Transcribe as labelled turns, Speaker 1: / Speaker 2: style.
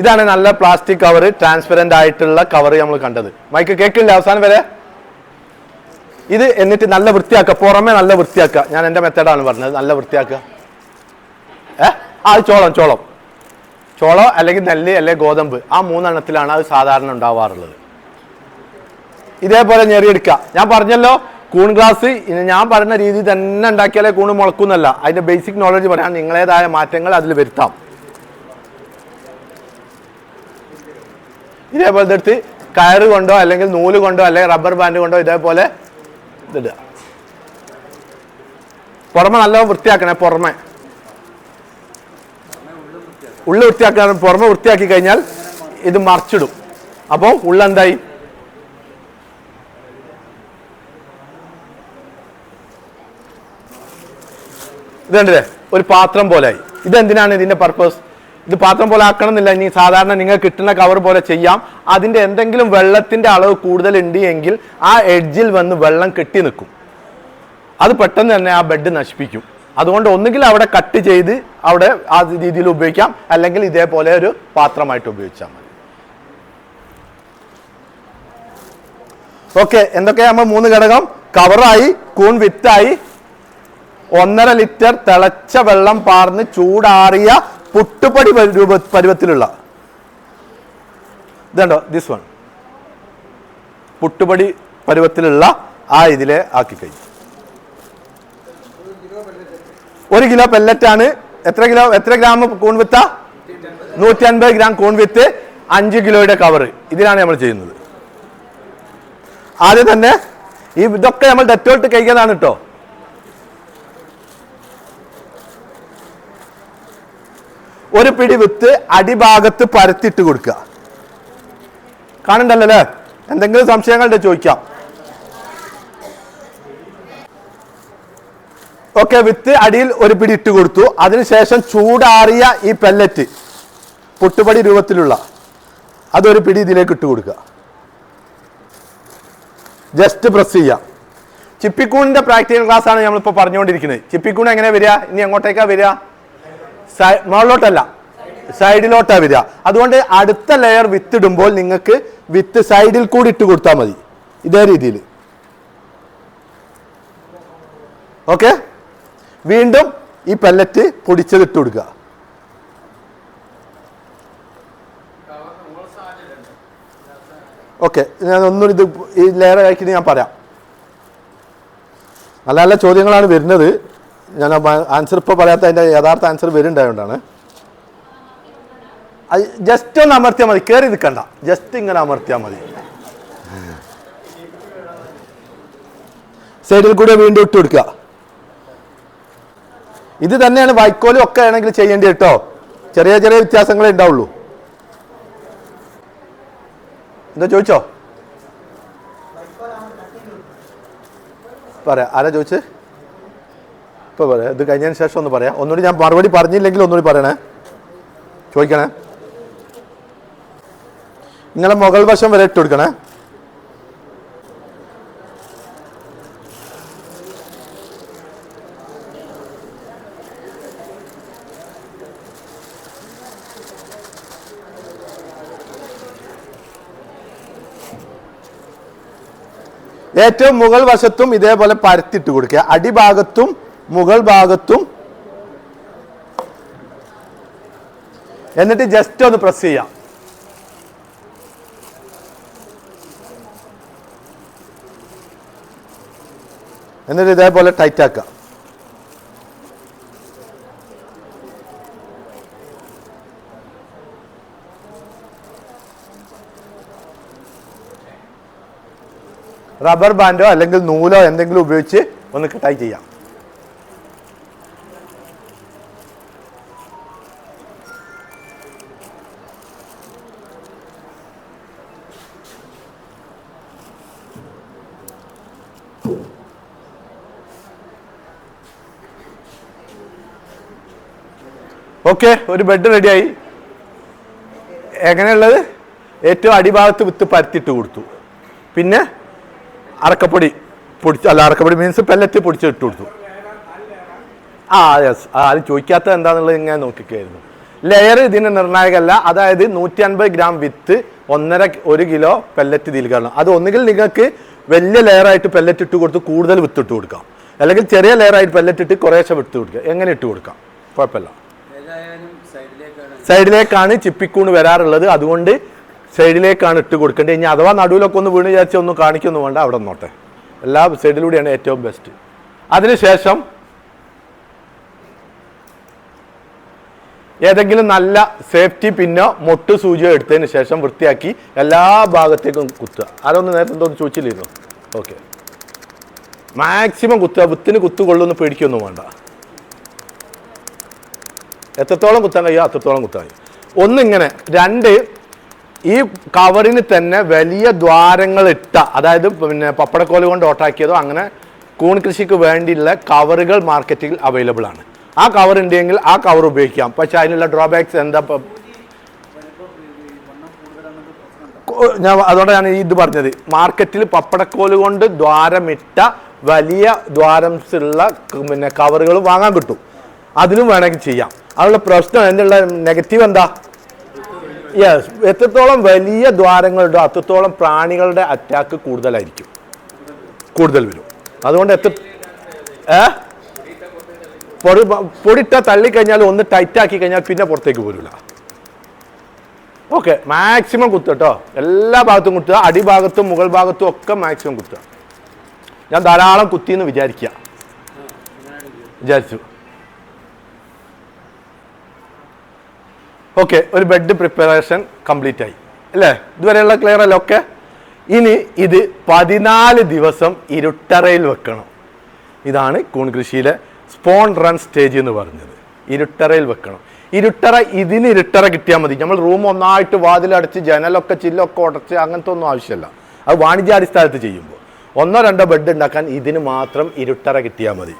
Speaker 1: ഇതാണ് നല്ല plastic cover transparent ആയിട്ടുള്ള കവർ നമ്മൾ കണ്ടത്. മൈക്ക് കേൾക്കില്ല അവസാനം വരെ? ഇത് എന്നിട്ട് നല്ല വൃത്തിയാക്കുക പുറമെ നല്ല വൃത്തിയാക്കുക ഞാൻ എന്റെ മെത്തേഡാണ് പറഞ്ഞത് നല്ല വൃത്തിയാക്കുക ഏ? ആ ചോളം ചോളം. ചോളം അല്ലെങ്കിൽ നെല്ല് അല്ലെങ്കിൽ ഗോതമ്പ് ആ മൂന്നെണ്ണത്തിലാണ് അത് സാധാരണ ഉണ്ടാവാറുള്ളത്. ഇതേപോലെ ഞെറിയെടുക്കുക ഞാൻ പറഞ്ഞല്ലോ കൂൺ ഗ്ലാസ് ഞാൻ പറഞ്ഞ രീതി തന്നെ ഉണ്ടാക്കിയാലേ കൂണ് മുളക്കുന്നല്ല. അതിന്റെ ബേസിക് നോളജ് പറയാൻ നിങ്ങളേതായ മാറ്റങ്ങൾ അതിൽ വരുത്താം. ഇതേപോലെ എടുത്ത് കയറ് കൊണ്ടോ അല്ലെങ്കിൽ നൂൽ കൊണ്ടോ അല്ലെങ്കിൽ റബ്ബർ ബാൻഡ് കൊണ്ടോ ഇതേപോലെ ഇതിടുക. പുറമെ നല്ലോണം വൃത്തിയാക്കണേ പുറമെ. ഉള്ളു വൃത്തിയാക്കണം പുറമെ വൃത്തിയാക്കി കഴിഞ്ഞാൽ ഇത് മറിച്ചിടും. അപ്പോൾ ഉള്ളെന്തായി ഇതുണ്ടല്ലേ? ഒരു പാത്രം പോലെയായി ഇതെന്തിനാണ് ഇതിന്റെ പർപ്പസ് ഇത് പാത്രം പോലെ ആക്കണമെന്നില്ല. ഇനി സാധാരണ നിങ്ങൾ കിട്ടുന്ന കവർ പോലെ ചെയ്യാം. അതിന്റെ എന്തെങ്കിലും വെള്ളത്തിന്റെ അളവ് കൂടുതൽ ഉണ്ട് എങ്കിൽ ആ എഡ്ജിൽ വന്ന് വെള്ളം കെട്ടി നിൽക്കും. അത് പെട്ടെന്ന് തന്നെ ആ ബെഡ് നശിപ്പിക്കും. അതുകൊണ്ട് ഒന്നുകിൽ അവിടെ കട്ട് ചെയ്ത് അവിടെ ആ രീതിയിൽ ഉപയോഗിക്കാം. അല്ലെങ്കിൽ ഇതേപോലെ ഒരു പാത്രമായിട്ട് ഉപയോഗിച്ചാൽ മതി. ഓക്കെ എന്തൊക്കെയാ നമ്മൾ മൂന്ന് ഘടകം? കവറായി കൂൺ വിത്തായി ഒന്നര ലിറ്റർ തിളച്ച വെള്ളം പാർന്ന് ചൂടാറിയ പുട്ടുപടി രൂപ പരുവത്തിലുള്ള. ഇതുണ്ടോ? ദിസ് വൺ പുട്ടുപടി പരുവത്തിലുള്ള ആ ഇതിലെ ആക്കി കഴിഞ്ഞു ഒരു കിലോ പെല്ലറ്റ് ആണ് എത്ര കിലോ എത്ര ഗ്രാം കൂൺ വിത്ത നൂറ്റി അൻപത് ഗ്രാം കൂൺ വിത്ത് അഞ്ച് കിലോയുടെ കവർ ഇതിലാണ് നമ്മൾ ചെയ്യുന്നത്. ആദ്യം തന്നെ ഈ ഇതൊക്കെ നമ്മൾ ഡെറ്റോൾട്ട് കഴിക്കുന്നതാണ് കേട്ടോ ഒരു പിടി വിത്ത് അടിഭാഗത്ത് പരത്തിട്ട് കൊടുക്കുക. കാണണ്ടല്ലോ അല്ലേ? എന്തെങ്കിലും സംശയങ്ങളുടെ ചോദിക്കാം. ഓക്കെ വിത്ത് അടിയിൽ ഒരു പിടി ഇട്ട് കൊടുത്തു. അതിനുശേഷം ചൂടാറിയ ഈ പെല്ലറ്റ് പൊട്ടുപടി രൂപത്തിലുള്ള അതൊരു പിടി ഇതിലേക്ക് ഇട്ട് കൊടുക്കുക. ജസ്റ്റ് പ്രസ് ചെയ്യാം ചിപ്പിക്കൂണിന്റെ പ്രാക്ടിക്കൽ ക്ലാസ് ആണ് നമ്മളിപ്പോൾ പറഞ്ഞുകൊണ്ടിരിക്കുന്നത്. ചിപ്പിക്കൂൺ എങ്ങനെ വരിക? ഇനി എങ്ങോട്ടേക്കാ വരിക? മുകളിലോട്ടല്ല. സൈഡിലോട്ടാ വരിക അതുകൊണ്ട് അടുത്ത ലെയർ വിത്ത് ഇടുമ്പോൾ നിങ്ങൾക്ക് വിത്ത് സൈഡിൽ കൂടി ഇട്ട് കൊടുത്താൽ മതി. ഇതേ രീതിയിൽ. ഓക്കെ? വീണ്ടും ഈ പെല്ലറ്റ് പൊടിച്ചത് ഇട്ട് കൊടുക്കുക. ഓക്കെ. ഞാൻ ഒന്നും ഇത് ഈ ലെയർ കഴിക്കുന്നത് ഞാൻ പറയാം. നല്ല നല്ല ചോദ്യങ്ങളാണ് വരുന്നത്. ഞാൻ ആൻസർ ഇപ്പോൾ പറയാത്ത അതിന്റെ യഥാർത്ഥ ആൻസർ വരുന്നുണ്ടായതുകൊണ്ടാണ് അത് ജസ്റ്റ് ഒന്ന് അമർത്തിയാൽ മതി കയറി നിൽക്കണ്ട. ജസ്റ്റ് ഇങ്ങനെ അമർത്തിയാൽ മതി. സൈഡിൽ കൂടെ വീണ്ടും ഇട്ട് കൊടുക്കുക. ഇത് തന്നെയാണ് വൈക്കോലും ഒക്കെ ആണെങ്കിൽ ചെയ്യേണ്ടി കേട്ടോ. ചെറിയ ചെറിയ വ്യത്യാസങ്ങളേ ഉണ്ടാവുള്ളൂ. എന്താ ചോദിച്ചോ? പറയാ. ആരാ ചോദിച്ചത് ഇപ്പൊ പറയാം ഇത് കഴിഞ്ഞതിന് ശേഷം ഒന്ന് പറയാം. ഒന്നുകൂടി ഞാൻ മറുപടി പറഞ്ഞില്ലെങ്കിൽ ഒന്നുകൂടി പറയണേ. ചോദിക്കണേ. നിങ്ങളെ മുകൾ വശം വരെ ഇട്ട് കൊടുക്കണേ. ഏറ്റവും മുകൾ വശത്തും ഇതേപോലെ പരത്തിട്ട് കൊടുക്കുക. അടിഭാഗത്തും മുകൾ ഭാഗത്തും എന്നിട്ട് ജസ്റ്റ് ഒന്ന് പ്രസ് ചെയ്യാം. എന്നിട്ട് ഇതേപോലെ ടൈറ്റ് ആക്കുക റബ്ബർ ബാൻഡോ അല്ലെങ്കിൽ നൂലോ എന്തെങ്കിലും ഉപയോഗിച്ച് ഒന്ന് ടൈ ചെയ്യാം. ഓക്കെ ഒരു ബെഡ് റെഡിയായി എങ്ങനെയുള്ളത്? ഏറ്റവും അടിഭാഗത്ത് വിത്ത് പരത്തിയിട്ട് കൊടുത്തു. പിന്നെ അറക്കപ്പൊടി പൊടിച്ച് അല്ല അറക്കപ്പൊടി മീൻസ് പെല്ലറ്റ് പൊടിച്ച് ഇട്ട് കൊടുത്തു. ആ യെസ് ആ അത് ചോദിക്കാത്ത എന്താണെന്നുള്ളത് ഇങ്ങനെ നോക്കിക്കായിരുന്നു. ലെയർ ഇതിന് നിർണായകമല്ല അതായത് നൂറ്റി അൻപത് ഗ്രാം വിത്ത് ഒന്നര ഒരു കിലോ പെല്ലറ്റ് ഇതിൽ കാണണം അത് ഒന്നുകിൽ നിങ്ങൾക്ക് വലിയ ലെയറായിട്ട് പെല്ലറ്റ് ഇട്ട് കൊടുത്ത് കൂടുതൽ വിത്ത് ഇട്ട് കൊടുക്കാം. അല്ലെങ്കിൽ ചെറിയ ലെയറായിട്ട് പെല്ലറ്റ് ഇട്ട് കുറേശ്ശെ വിത്ത് കൊടുക്കുക എങ്ങനെ ഇട്ട് കൊടുക്കാം? കുഴപ്പമില്ല.
Speaker 2: സൈഡിലേക്കാണ്.
Speaker 1: ചിപ്പിക്കൂണ് വരാറുള്ളത്. അതുകൊണ്ട് സൈഡിലേക്കാണ് ഇട്ട് കൊടുക്കേണ്ടത്. ഇനി അഥവാ നടുവിലൊക്കെ ഒന്ന് വീണ് വിചാരിച്ച് ഒന്നും കാണിക്കൊന്നും വേണ്ട അവിടെ നോട്ടെ എല്ലാ സൈഡിലൂടെയാണ് ഏറ്റവും ബെസ്റ്റ് അതിനുശേഷം ഏതെങ്കിലും നല്ല സേഫ്റ്റി പിന്നോ മൊട്ട് സൂചിയോ എടുത്തതിന് ശേഷം വൃത്തിയാക്കി എല്ലാ ഭാഗത്തേക്കും കുത്തുക. ആരൊന്ന് നേരത്തെ എന്തോ ചോദിച്ചില്ലായിരുന്നു ഓക്കെ മാക്സിമം കുത്തുക. വിത്തിന് കുത്തു കൊള്ളുമെന്ന് പേടിക്കൊന്നും വേണ്ട. എത്രത്തോളം കുത്താൻ കഴിയുമോ അത്രത്തോളം കുത്താൻ കഴിയും. ഒന്നിങ്ങനെ രണ്ട് ഈ കവറിന് തന്നെ വലിയ ദ്വാരങ്ങൾ ഇട്ട അതായത് പിന്നെ പപ്പടക്കോൽ കൊണ്ട് ഓട്ടാക്കിയതോ അങ്ങനെ കൂൺ കൃഷിക്ക് വേണ്ടിയുള്ള കവറുകൾ മാർക്കറ്റിൽ അവൈലബിൾ ആണ്. ആ കവർ ഉണ്ടെങ്കിൽ ആ കവർ ഉപയോഗിക്കാം. പക്ഷെ അതിനുള്ള ഡ്രോബാക്സ് എന്താ? ഞാൻ അതോടെ ഞാൻ ഇത് പറഞ്ഞത്. മാർക്കറ്റിൽ പപ്പടക്കോൽ കൊണ്ട് ദ്വാരമിട്ട വലിയ ദ്വാരംസ് ഉള്ള പിന്നെ കവറുകൾ വാങ്ങാൻ കിട്ടും. അതിലും വേണമെങ്കിൽ ചെയ്യാം. അതിനുള്ള പ്രശ്നം എന്നുള്ള നെഗറ്റീവ് എന്താ? യെസ് എത്രത്തോളം വലിയ ദ്വാരങ്ങളുണ്ടോ അത്രത്തോളം പ്രാണികളുടെ അറ്റാക്ക് കൂടുതലായിരിക്കും. കൂടുതൽ വരും. അതുകൊണ്ട് എത്ര ഏ? പൊടി പൊടിട്ട തള്ളിക്കഴിഞ്ഞാൽ ഒന്ന് ടൈറ്റാക്കി കഴിഞ്ഞാൽ പിന്നെ പുറത്തേക്ക് പോരില്ല ഓക്കെ മാക്സിമം കുത്തുക കേട്ടോ എല്ലാ ഭാഗത്തും കുത്തുക. അടിഭാഗത്തും മുകൾ ഭാഗത്തും ഒക്കെ മാക്സിമം കുത്തുക. ഞാൻ ധാരാളം കുത്തിയെന്ന് വിചാരിക്കുക. വിചാരിച്ചു. ഓക്കെ ഒരു ബെഡ് പ്രിപ്പറേഷൻ കംപ്ലീറ്റ് ആയി. അല്ലേ? ഇതുവരെയുള്ള ക്ലിയർ അല്ലേ? ഓക്കെ ഇനി ഇത് പതിനാല് ദിവസം ഇരുട്ടറയിൽ വെക്കണം. ഇതാണ് കൂൺ കൃഷിയിലെ സ്പോൺ റൺ സ്റ്റേജ് എന്ന് പറഞ്ഞത്. ഇരുട്ടറയിൽ വെക്കണം. ഇരുട്ടറ ഇതിന് ഇരുട്ടറ കിട്ടിയാൽ മതി. നമ്മൾ റൂം ഒന്നായിട്ട് വാതിലടച്ച് ജനലൊക്കെ ചില്ലൊക്കെ ഉടച്ച് അങ്ങനത്തെ ഒന്നും ആവശ്യമില്ല. അത് വാണിജ്യാടിസ്ഥാനത്ത് ചെയ്യുമ്പോൾ. ഒന്നോ രണ്ടോ ബെഡ് ഉണ്ടാക്കാൻ ഇതിന് മാത്രം ഇരുട്ടറ കിട്ടിയാൽ മതി.